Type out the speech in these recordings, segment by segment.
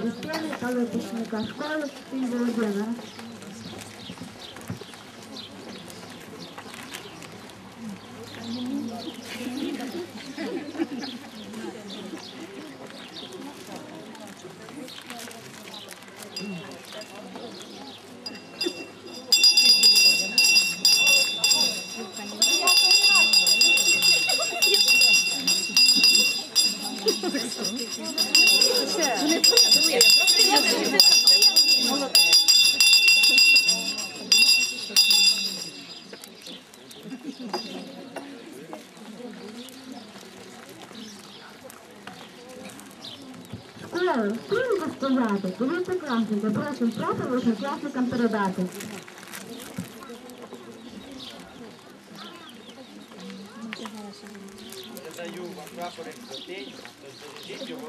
Христини та випускника школи Сінь Володимира. Школи, стрімко стояти, дев'ятикласники, просимо прапор восьмикласникам передати. Я даю вам прапорик за день, то зажіть його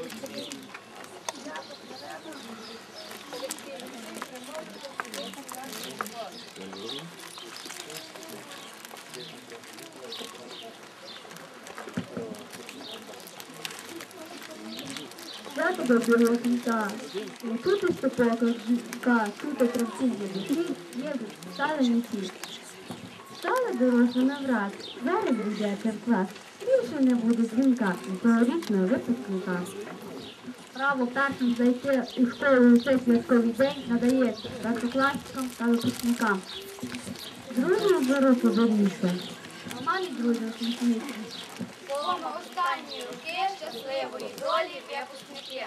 Свято доброго життя. Тут і стопока жінка, тут і кравці є душі, є стали ті. Стали дорослі навраз, зараз йде церква. Більше не буде дзвінка і випускника. Право першим зайти у школу у цей святковий день надається першокласникам та випускникам. Дружно за руку Мамі друзі усміхніться. Слово останньої руки щасливої долі випускники.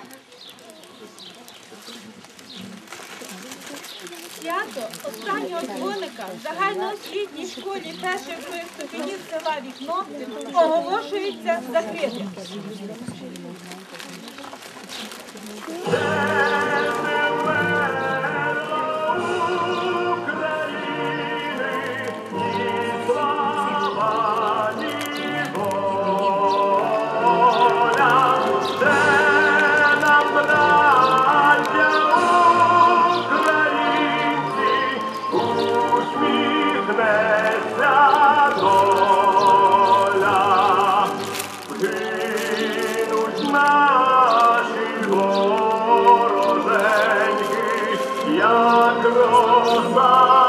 Свято останнього дзвоника в загальноосвітній школі перших ступенів села Вікно оголошується закритим. наші вороженьки, як роса